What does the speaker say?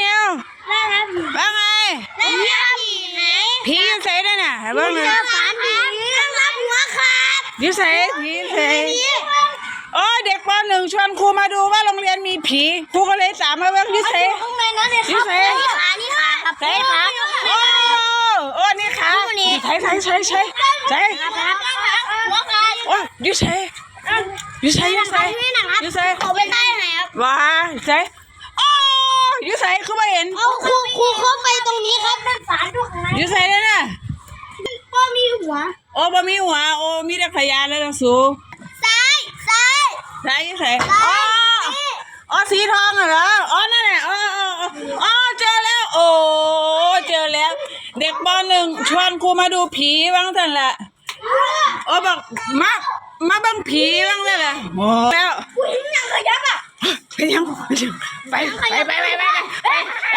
นิวได้ครับว่าไงได้ครับผีไหนผีอยู่ใส่ด้น่ะเบิ่งเลยเจอสามผีนั่งรับหัวขาดอยู่ใส่ผีอยู่ใส่โอ้ยเด็กปหนึ่งชวนครูมาดูว่าโรงเรียนมีผีครูก็เลยตามมาเบิ่งอยู่ใส่ข้างในนั้นเลยครับนี่ขานี่ขาครับใส่ขาโอ้โอ้นี่ขาใส่ใส่ใส่ใส่ใส่หัวขาดโอ้ยอยู่ใส่อยู่ใส่อยู่ใส่อยู่ใส่เขาเป็นได้ไหนครับว้าใส่ ยู่ใส่คือไม่เห็นเอาครูครูเข้าไปตรงนี้ครับด้านสารด้วยข้างในอยู่ใส่เลยน่ะก็มีหัว โอ้บ่มีหัว โอ้มีแต่ขยะเลยล่ะสูซ้ายซ้ายใส่ใส่อ๋ออ๋อสีทองเหรออ๋อนั่นแหละอ๋ออ๋ออ๋ออ๋อเจอแล้ว โอ้เจอแล้ว เด็กปหนึ่งชวนครูมาดูผีบ้างท่านละโอ้บอกมามาเบังผีบ้างเลยล่ะโอ้แล้ว 明天过，拜拜拜拜拜拜。